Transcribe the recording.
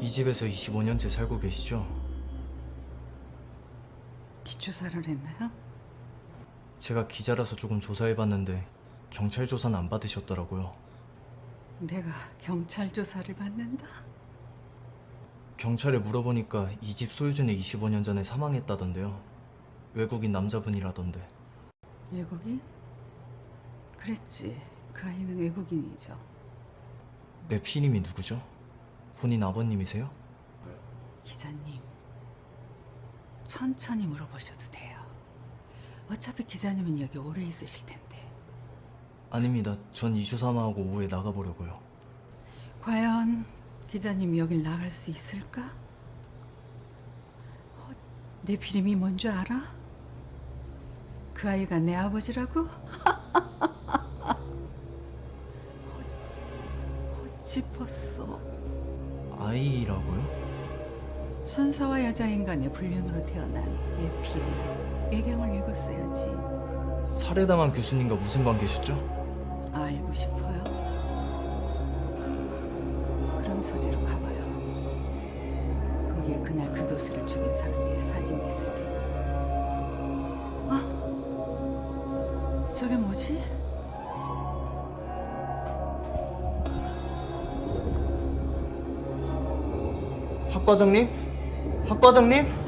이 집에서 25년째 살고 계시죠? 뒷조사를 했나요? 제가 기자라서 조금 조사해봤는데 경찰 조사는 안 받으셨더라고요. 내가 경찰 조사를 받는다? 경찰에 물어보니까 이 집 소유주는 25년 전에 사망했다던데요. 외국인 남자분이라던데. 외국인? 그랬지. 그 아이는 외국인이죠. 내 피님이 누구죠? 본인 아버님이세요? 기자님, 천천히 물어보셔도 돼요. 어차피 기자님은 여기 오래 있으실 텐데. 아닙니다. 전 이주사마하고 오후에 나가보려고요. 과연 기자님이 여길 나갈 수 있을까? 어, 내 비림이 뭔 줄 알아? 그 아이가 내 아버지라고? 어, 짚었어. 아이라고요? 천사와 여자 인간의 불륜으로 태어난 내 비림. 배경을 읽었어야지. 살해당한 교수님과 무슨 관계셨죠? 알고 싶어요? 그럼 서재로 가봐요. 거기에 그날 그 교수를 죽인 사람의 사진이 있을 테니. 아, 저게 뭐지? 학 과장님? 학 과장님?